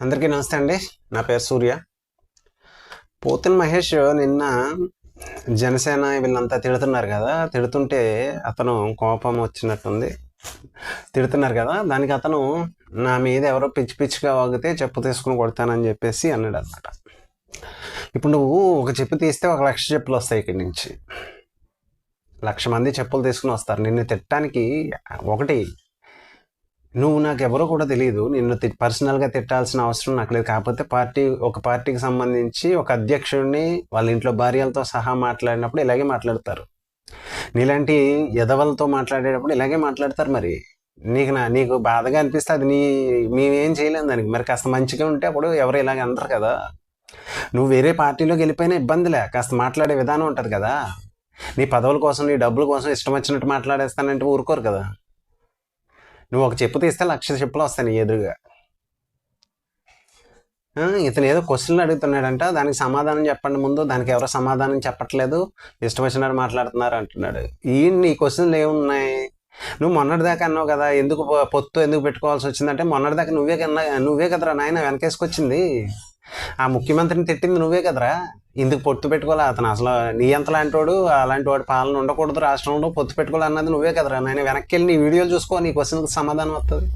అందరికీ నమస్తే అండి. నా పేరు సూర్య. పోతిన్ మహేష్ నిన్న జనసేన వీళ్ళంతా తిడుతున్నారు కదా. తిడుతుంటే అతను కోపం వచ్చినట్టుంది. తిడుతున్నారు కదా. దానికి అతను నా మీద ఎవరో పిచ్చి పిచ్చిగా వాగితే చెప్పు తీసుకుని కొడతానని చెప్పేసి అన్నాడు అనమాట ఇప్పుడు నువ్వు ఒక చెప్పు తీస్తే ఒక లక్ష చెప్పులు వస్తాయి ఇక్కడి నుంచి. లక్ష మంది చెప్పులు తీసుకుని వస్తారు. నిన్ను తిట్టడానికి ఒకటి నువ్వు నాకు ఎవరో కూడా తెలియదు నిన్ను తి- పర్సనల్గా తిట్టాల్సిన అవసరం నాకు లేదు. కాకపోతే పార్టీ ఒక పార్టీకి సంబంధించి ఒక అధ్యక్షుడిని వాళ్ళ ఇంట్లో భార్యలతో సహా మాట్లాడినప్పుడు ఇలాగే మాట్లాడతారు. నీలాంటి ఎదవలతో మాట్లాడేటప్పుడు ఇలాగే మాట్లాడతారు మరి. నీకు నా నీకు బాధగా అనిపిస్తే అది నీ మేమేం చేయలేము దానికి. మరి కాస్త మంచిగా ఉంటే అప్పుడు ఎవరు ఇలాగ అంటారు కదా. నువ్వు వేరే పార్టీలోకి వెళ్ళిపోయినా ఇబ్బందిలే. కాస్త మాట్లాడే విధానం ఉంటుంది కదా. నీ పదవుల కోసం నీ డబ్బుల కోసం ఇష్టం వచ్చినట్టు మాట్లాడేస్తానంటే ఊరుకోరు కదా. నువ్వు ఒక చెప్పు తీస్తే లక్ష చెప్పులు వస్తాయి నీ ఎదురుగా. ఇతను ఏదో క్వశ్చన్లు అడుగుతున్నాడంట దానికి సమాధానం చెప్పండి ముందు దానికి ఎవరో సమాధానం చెప్పట్లేదు ఇష్టం వచ్చినట్టు మాట్లాడుతున్నారు అంటున్నాడు. ఈ నీ క్వశ్చన్లు ఏమున్నాయి? నువ్వు మొన్నటిదాకా అన్నావు కదా ఎందుకు పొత్తు ఎందుకు పెట్టుకోవాల్సి వచ్చిందంటే మొన్నటిదాకా నువ్వే కన్నా నువ్వే కదరా నాయన వెనకేసుకొచ్చింది. ఆ ముఖ్యమంత్రిని తిట్టింది నువ్వే కదరా? ఇందుకు పొత్తు పెట్టుకోవాలి అతను అసలు నీ ఎంత లాంటి వాడు అలాంటి వాడు పాలన ఉండకూడదు రాష్ట్రంలో పొత్తు పెట్టుకోవాలి అన్నది నువ్వే కదరా. నేను వెనక్కి వెళ్ళి నీ వీడియోలు చూసుకో నీ క్వశ్చన్కి సమాధానం వస్తుంది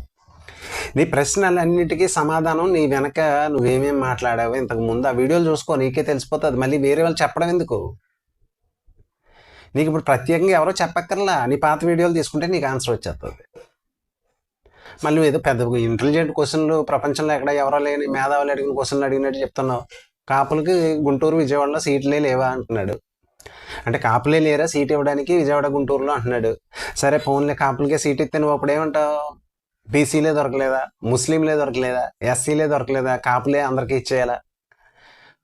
నీ ప్రశ్నలన్నిటికీ సమాధానం నీ వెనక నువ్వేమేమి మాట్లాడావు ఇంతకు ముందు ఆ వీడియోలు చూసుకో నీకే తెలిసిపోతుంది. మళ్ళీ వేరే వాళ్ళు చెప్పడం ఎందుకు? నీకు ఇప్పుడు ప్రత్యేకంగా ఎవరో చెప్పక్కర్లా? నీ పాత వీడియోలు తీసుకుంటే నీకు ఆన్సర్ వచ్చేస్తుంది మళ్ళీ ఏదో పెద్ద ఇంటెలిజెంట్ క్వశ్చన్లు ప్రపంచంలో ఎక్కడ ఎవరో లేని మేధావులు అడిగిన క్వశ్చన్లు అడిగినట్టు చెప్తున్నావు. కాపులకి గుంటూరు విజయవాడలో సీట్లే లేవా అంటున్నాడు. అంటే కాపులే లేరా సీట్ ఇవ్వడానికి విజయవాడ గుంటూరులో అంటున్నాడు. సరే ఫోన్లే కాపులకే సీట్ ఇస్తే నువ్వు అప్పుడు ఏమంటావు? బీసీలే దొరకలేదా? ముస్లింలే దొరకలేదా? ఎస్సీలే దొరకలేదా? కాపులే అందరికీ ఇచ్చేయాలా?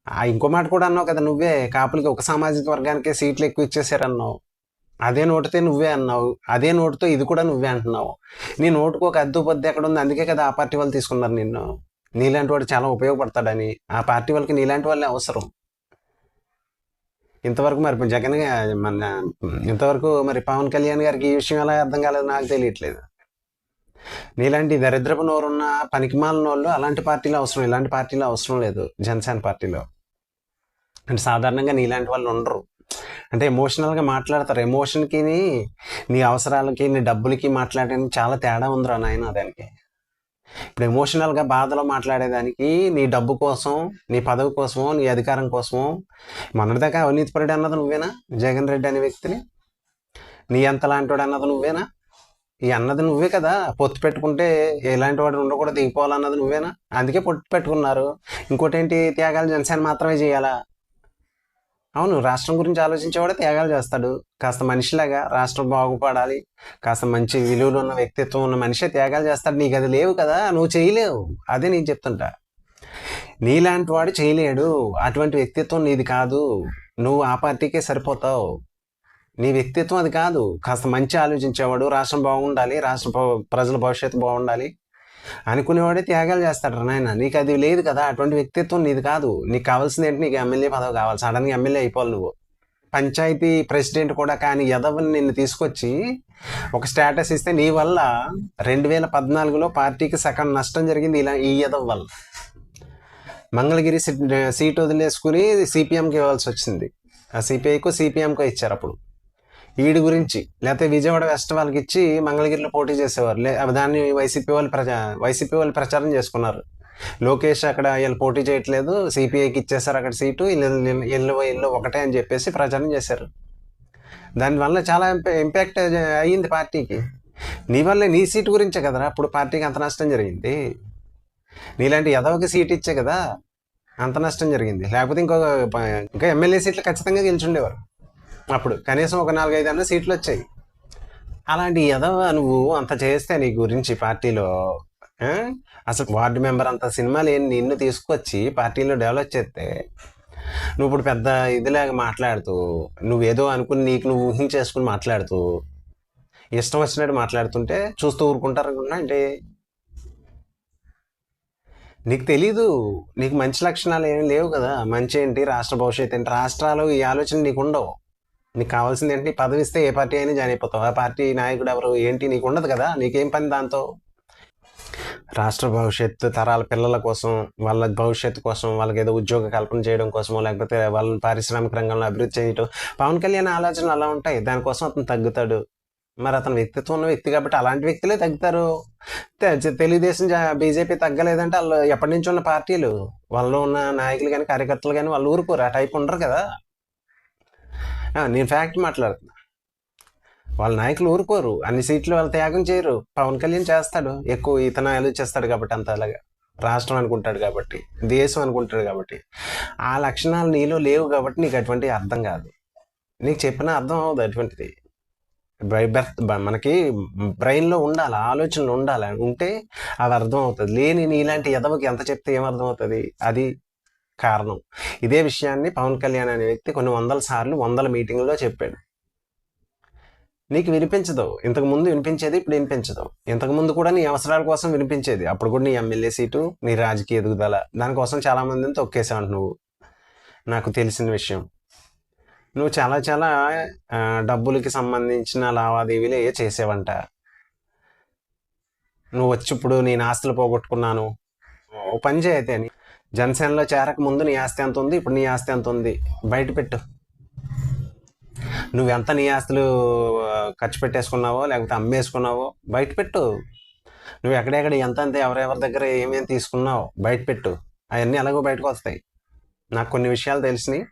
ఆ ఇంకో మాట కూడా అన్నావు కదా నువ్వే కాపులకి ఒక సామాజిక వర్గానికే సీట్లు ఎక్కువ ఇచ్చేసారన్నావు అదే నోటితే నువ్వే అన్నావు. అదే నోటుతో ఇది కూడా నువ్వే అంటున్నావు. నీ నోటుకు ఒక అద్దు పొద్దు ఎక్కడ ఉంది? అందుకే కదా ఆ పార్టీ వాళ్ళు తీసుకున్నారు నిన్ను. నీలాంటి వాడు చాలా ఉపయోగపడతాడని ఆ పార్టీ వాళ్ళకి నీలాంటి వాళ్ళే అవసరం. ఇంతవరకు మరి జగన్ మన ఇంతవరకు మరి పవన్ కళ్యాణ్ గారికి ఈ విషయం ఎలా అర్థం కాలేదు నాకు తెలియట్లేదు. నీలాంటి దరిద్రపు నోరున్న పనికిమాలిన వాళ్ళు అలాంటి పార్టీలో అవసరం ఇలాంటి పార్టీలో అవసరం లేదు జనసేన పార్టీలో. అంటే సాధారణంగా నీలాంటి వాళ్ళు ఉండరు. అంటే ఎమోషనల్గా మాట్లాడతారు. ఎమోషన్కి నీ అవసరాలకి నీ డబ్బులకి మాట్లాడడానికి చాలా తేడా ఉందిరా నాయన దానికి. ఇప్పుడు ఎమోషనల్గా బాధలో మాట్లాడేదానికి నీ డబ్బు కోసం నీ పదవి కోసమో నీ అధికారం కోసమో మొన్నటిదాకా అవినీతిపరుడు అన్నది నువ్వేనా? జగన్ రెడ్డి అనే వ్యక్తిని? నీ ఎంత లాంటివాడు అన్నది నువ్వేనా? ఈ అన్నది నువ్వే కదా. పొత్తు పెట్టుకుంటే ఎలాంటి వాడు ఉండకూడదు దిగిపోవాలన్నది నువ్వేనా? అందుకే పొత్తు పెట్టుకున్నారు. ఇంకోటి ఏంటి త్యాగాలు జనసేన మాత్రమే చేయాలా? అవును రాష్ట్రం గురించి ఆలోచించేవాడే త్యాగాలు చేస్తాడు. కాస్త మనిషిలాగా రాష్ట్రం బాగుపడాలి కాస్త మంచి విలువలు ఉన్న వ్యక్తిత్వం ఉన్న మనిషే త్యాగాలు చేస్తాడు. నీకు అది లేవు కదా నువ్వు చేయలేవు. అదే నేను చెప్తుంటా. నీలాంటి వాడు చేయలేడు. అటువంటి వ్యక్తిత్వం నీది కాదు. నువ్వు ఆ పార్టీకే సరిపోతావు. నీ వ్యక్తిత్వం అది కాదు. కాస్త మంచి ఆలోచించేవాడు రాష్ట్రం బాగుండాలి రాష్ట్ర ప్రజల భవిష్యత్తు బాగుండాలి. అనుకునేవాడే త్యాగాలు చేస్తాడు నాయన. నీకు అది లేదు కదా అటువంటి వ్యక్తిత్వం నీది కాదు. నీకు కావాల్సింది ఏంటి? నీకు ఎమ్మెల్యే పదవి కావాలి. సడన్గా ఎమ్మెల్యే అయిపోవాలి నువ్వు. పంచాయతీ ప్రెసిడెంట్ కూడా కానీ యదవని నిన్ను తీసుకొచ్చి ఒక స్టేటస్ ఇస్తే నీ వల్ల రెండు వేల పద్నాలుగులో పార్టీకి సగం నష్టం జరిగింది ఇలా ఈ యదవ్ వల్ల. మంగళగిరి సీట్ సీట్ వదిలేసుకుని సిపిఎంకి ఇవ్వాల్సి వచ్చింది. ఆ సిపిఐకు సిపిఎంకు ఇచ్చారు అప్పుడు. ఈడి గురించి లేకపోతే విజయవాడ వెస్ట్ వాళ్ళకి ఇచ్చి మంగళగిరిలో పోటీ చేసేవారు. లే దాన్ని వైసీపీ వాళ్ళు ప్రచా వైసీపీ వాళ్ళు ప్రచారం చేసుకున్నారు. లోకేష్ అక్కడ వీళ్ళు పోటీ చేయట్లేదు సిపిఐకి ఇచ్చేసారు అక్కడ సీటు ఇల్లు ఇల్లు ఒకటే అని చెప్పేసి ప్రచారం చేశారు. దానివల్ల చాలా ఇంపాక్ట్ అయ్యింది పార్టీకి. నీ వల్లే నీ సీటు గురించే కదరా అప్పుడు పార్టీకి అంత నష్టం జరిగింది. నీలాంటి ఎదవకి సీట్ ఇచ్చే కదా అంత నష్టం జరిగింది. లేకపోతే ఇంకో ఇంకా ఎమ్మెల్యే సీట్లు ఖచ్చితంగా గెలిచుండేవారు అప్పుడు కనీసం ఒక నాలుగైదు అన్న సీట్లు వచ్చాయి అలాంటి ఎదవ నువ్వు అంత చేస్తే నీ గురించి పార్టీలో అసలు వార్డు మెంబర్ అంత సినిమాలు ఏం నిన్ను తీసుకొచ్చి పార్టీలో డెవలప్ చేస్తే నువ్వు ఇప్పుడు పెద్ద ఇదిలాగా మాట్లాడుతూ నువ్వేదో అనుకుని నీకు నువ్వు ఊహించేసుకుని మాట్లాడుతూ ఇష్టం వచ్చినట్టు మాట్లాడుతుంటే చూస్తూ ఊరుకుంటారు అనుకుంటున్నా అంటే నీకు తెలీదు నీకు మంచి లక్షణాలు ఏమీ లేవు కదా. మంచి ఏంటి? రాష్ట్ర భవిష్యత్తు ఏంటి? రాష్ట్రాలు ఈ ఆలోచన నీకు ఉండవు. నీకు కావాల్సింది ఏంటి? పదవి ఇస్తే ఏ పార్టీ అయినా జాయిన్ అయిపోతావు. ఆ పార్టీ నాయకుడు ఎవరు? ఏంటి? నీకు ఉండదు కదా. నీకేం పని దాంతో? రాష్ట్ర భవిష్యత్తు తరాల పిల్లల కోసం వాళ్ళ భవిష్యత్తు కోసం వాళ్ళకి ఏదో ఉద్యోగ కల్పన చేయడం కోసమో లేకపోతే వాళ్ళని పారిశ్రామిక రంగంలో అభివృద్ధి చేయడం పవన్ కళ్యాణ్ ఆలోచనలు అలా ఉంటాయి. దానికోసం అతను తగ్గుతాడు. మరి అతను వ్యక్తిత్వం ఉన్న వ్యక్తి కాబట్టి అలాంటి వ్యక్తులే తగ్గుతారు. తెలుగుదేశం బీజేపీ తగ్గలేదంటే వాళ్ళు ఎప్పటి నుంచి ఉన్న పార్టీలు. వాళ్ళు ఉన్న నాయకులు కానీ కార్యకర్తలు కానీ వాళ్ళు ఊరుకోరు. ఆ టైప్ ఉండరు కదా. నేను ఫ్యాక్ట్ మాట్లాడుతున్నా. వాళ్ళ నాయకులు ఊరుకోరు. అన్ని సీట్లు వాళ్ళు త్యాగం చేయరు. పవన్ కళ్యాణ్ చేస్తాడు. ఎక్కువ ఇతను ఆలోచిస్తాడు కాబట్టి అంత అలాగా. రాష్ట్రం అనుకుంటాడు కాబట్టి దేశం అనుకుంటాడు కాబట్టి. ఆ లక్షణాలు నీలో లేవు కాబట్టి నీకు అటువంటివి అర్థం కాదు. నీకు చెప్పిన అర్థం అవ్వదు అటువంటిది. బై బెర్త్ మనకి బ్రెయిన్లో ఉండాలి ఆలోచనలు ఉండాలి. ఉంటే అది అర్థం అవుతుంది. లేని నీలాంటి ఎదవకి ఎంత చెప్తే ఏం అర్థం అవుతుంది? అది కారణం. ఇదే విషయాన్ని పవన్ కళ్యాణ్ అనే వ్యక్తి కొన్ని వందల సార్లు వందల మీటింగ్లో చెప్పాడు. నీకు వినిపించదు. ఇంతకు ముందు వినిపించేది ఇప్పుడు వినిపించదు. ఇంతకు ముందు కూడా నీ అవసరాల కోసం వినిపించేది. అప్పుడు కూడా నీ ఎమ్మెల్యే సీటు నీ రాజకీయ ఎదుగుదల దానికోసం చాలా మందిని తొక్కేసావు నువ్వు. నాకు తెలిసిన విషయం. నువ్వు చాలా చాలా డబ్బులకి సంబంధించిన లావాదేవీలు ఏ చేసేవంట. నువ్వు వచ్చి ఇప్పుడు నేను ఆస్తులు పోగొట్టుకున్నాను. ఓ పని చేయతే జనసేనలో చేరక ముందు నీ ఆస్తి ఎంత ఉంది? ఇప్పుడు నీ ఆస్తి ఎంత ఉంది? బయట పెట్టు. నువ్వెంత నీ ఆస్తులు ఖర్చు పెట్టేసుకున్నావో లేకపోతే అమ్మేసుకున్నావో బయట పెట్టు. నువ్వు ఎక్కడెక్కడ ఎంత అంత ఎవరెవరి దగ్గర ఏమేమి తీసుకున్నావు బయట పెట్టు. అవన్నీ ఎలాగో బయటకు వస్తాయి. నాకు కొన్ని విషయాలు తెలిసినాయి.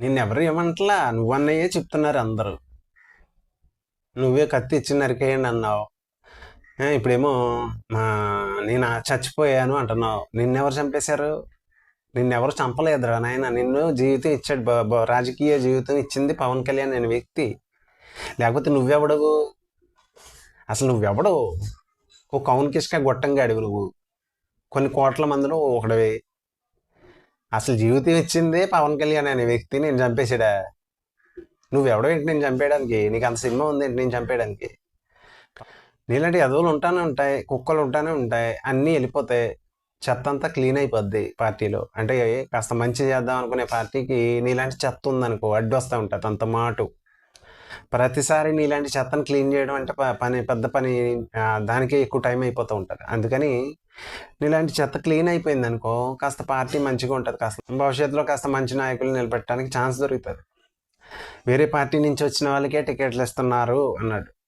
నిన్నెవరు ఏమంటలా? నువ్వన్నయ్యే చెప్తున్నారు అందరూ. నువ్వే కత్తి ఇచ్చి నరికేయండి అన్నావు. ఇప్పుడేమో మా నేను చచ్చిపోయాను అంటున్నావు. నిన్నెవరు చంపేశారు? నిన్నెవరు చంపలేదురా నాయన. నిన్ను జీవితం ఇచ్చాడు రాజకీయ జీవితం ఇచ్చింది పవన్ కళ్యాణ్ అనే వ్యక్తి. లేకపోతే నువ్వెవడవు? అసలు నువ్వెవడవు? ఓ కౌన్ కిష్క గొట్టంగా అడుగు నువ్వు కొన్ని కోట్ల మందిలో ఒకడవే. అసలు జీవితం ఇచ్చిందే పవన్ కళ్యాణ్ అనే వ్యక్తి నేను చంపేసాడా నువ్వెవడవేంటి నేను చంపేయడానికి? నీకు అంత సినిమా ఉంది ఏంటి నేను చంపేయడానికి? నీలాంటి ఎదవులు ఉంటానే ఉంటాయి కుక్కలు ఉంటానే ఉంటాయి అన్నీ వెళ్ళిపోతాయి చెత్త అంతా క్లీన్ అయిపోద్ది పార్టీలో. అంటే కాస్త మంచి చేద్దాం అనుకునే పార్టీకి నీలాంటి చెత్త ఉందనుకో అడ్డు వస్తూ ఉంటుంది అంత మాటు. ప్రతిసారి నీలాంటి చెత్తను క్లీన్ చేయడం అంటే ప- పని పెద్ద పని దానికే ఎక్కువ టైం అయిపోతూ ఉంటుంది. అందుకని నీలాంటి చెత్త క్లీన్ అయిపోయింది అనుకో కాస్త పార్టీ మంచిగా ఉంటుంది కాస్త భవిష్యత్తులో కాస్త మంచి నాయకులు నిలబెట్టడానికి ఛాన్స్ దొరుకుతుంది. వేరే పార్టీ నుంచి వచ్చిన వాళ్ళకే టికెట్లు ఇస్తున్నారు అన్నాడు.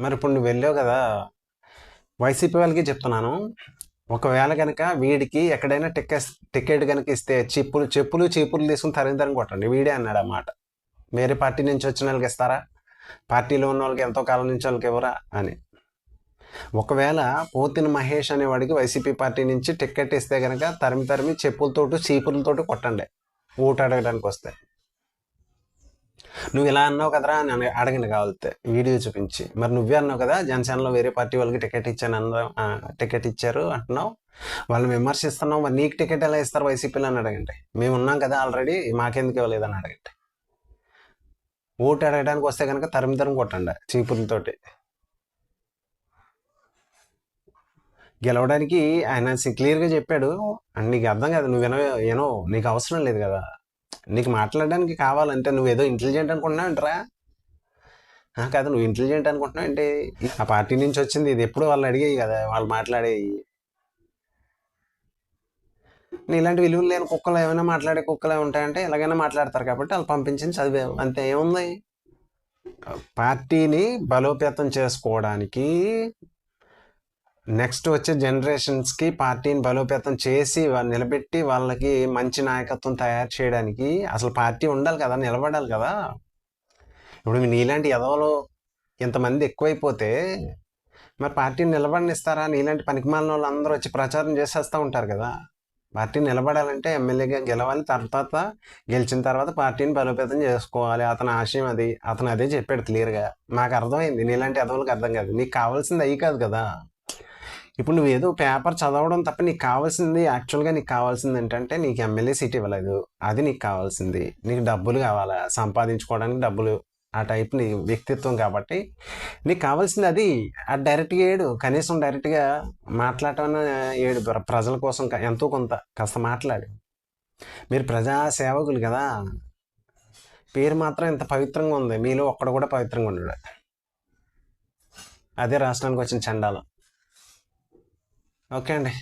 మరి ఇప్పుడు నువ్వు వెళ్ళావు కదా వైసీపీ వాళ్ళకి చెప్తున్నాను. ఒకవేళ కనుక వీడికి ఎక్కడైనా టికెట్ టికెట్ కనుక ఇస్తే చెప్పులు చెప్పులు చీపులు తీసుకుని తరిగి తరిగి కొట్టండి. వీడే అన్నాడు అన్నమాట వేరే పార్టీ నుంచి వచ్చిన వాళ్ళకి ఇస్తారా? పార్టీలో ఉన్న వాళ్ళకి ఎంతో కాలం నుంచి వాళ్ళకి ఇవ్వరా అని. ఒకవేళ పోతిన మహేష్ అనేవాడికి వైసీపీ పార్టీ నుంచి టికెట్ ఇస్తే కనుక తరిమి తరిమి చెప్పులతోటి చీపులతోటి కొట్టండి. ఓటు అడగడానికి వస్తే. నువ్వు ఇలా అన్నావు కదరా అని అడగండి కావాలితే వీడియో చూపించి. మరి నువ్వే అన్నావు కదా జనసేనలో వేరే పార్టీ వాళ్ళకి టికెట్ ఇచ్చాను అన్నా టికెట్ ఇచ్చారు అంటున్నావు. వాళ్ళని విమర్శిస్తున్నావు మరి నీకు టికెట్ ఎలా ఇస్తారు వైసీపీలో అని అడగండి మేము ఉన్నాం కదా ఆల్రెడీ మాకెందుకు ఇవ్వలేదని అడగండి ఓటు అడగడానికి వస్తే కనుక తరిమి తరిమి కొట్టండి చీపులతోటి గెలవడానికి ఆయన క్లియర్గా చెప్పాడు. అండ్ నీకు అర్థం కాదు నువ్వు వినో ఏనో నీకు అవసరం లేదు కదా. నీకు మాట్లాడడానికి కావాలంటే నువ్వు ఏదో ఇంటెలిజెంట్ అనుకుంటున్నావంటరా కాదు నువ్వు ఇంటెలిజెంట్ అనుకుంటున్నావు అంటే ఆ పార్టీ నుంచి వచ్చింది ఇది ఎప్పుడు వాళ్ళు అడిగేవి కదా వాళ్ళు మాట్లాడేవి. ఇలాంటి విలువలు లేని కుక్కలు ఏమైనా మాట్లాడే కుక్కలు ఉంటాయంటే ఎలాగైనా మాట్లాడతారు కాబట్టి వాళ్ళు పంపించింది చదివావు అంతే ఏముంది? పార్టీని బలోపేతం చేసుకోవడానికి నెక్స్ట్ వచ్చే జనరేషన్స్కి పార్టీని బలోపేతం చేసి వాళ్ళు నిలబెట్టి వాళ్ళకి మంచి నాయకత్వం తయారు చేయడానికి అసలు పార్టీ ఉండాలి కదా నిలబడాలి కదా. ఇప్పుడు నీలాంటి ఎదవలు ఇంతమంది ఎక్కువైపోతే మరి పార్టీని నిలబడనిస్తారా? నీలాంటి పనికిమాలిన వాళ్ళు అందరూ వచ్చి ప్రచారం చేసేస్తూ ఉంటారు కదా. పార్టీ నిలబడాలంటే ఎమ్మెల్యేగా గెలవాలి తర్వాత గెలిచిన తర్వాత పార్టీని బలోపేతం చేసుకోవాలి. అతని ఆశయం అది అతను అదే చెప్పాడు క్లియర్గా. మాకు అర్థమైంది నీలాంటి ఎదవలకు అర్థం కాదు. నీకు కావాల్సింది అయ్యి కాదు కదా. ఇప్పుడు నువ్వు ఏదో పేపర్ చదవడం తప్ప నీకు కావాల్సింది యాక్చువల్గా నీకు కావాల్సింది ఏంటంటే నీకు ఎమ్మెల్యే సీట్ ఇవ్వలేదు. అది నీకు కావాల్సింది. నీకు డబ్బులు కావాలా? సంపాదించుకోవడానికి డబ్బులు. ఆ టైప్ నీ వ్యక్తిత్వం కాబట్టి నీకు కావాల్సింది అది. ఆ డైరెక్ట్గా ఏడు. కనీసం డైరెక్ట్గా మాట్లాడటం ఏడు. ప్రజల కోసం ఎంతో కొంత. కాస్త మాట్లాడు. మీరు ప్రజా సేవకులు కదా. పేరు మాత్రం ఇంత పవిత్రంగా ఉంది. మీలో ఒక్కడ కూడా పవిత్రంగా ఉండడు. అదే రాష్ట్రానికి వచ్చిన చండాలం. ఓకే అండి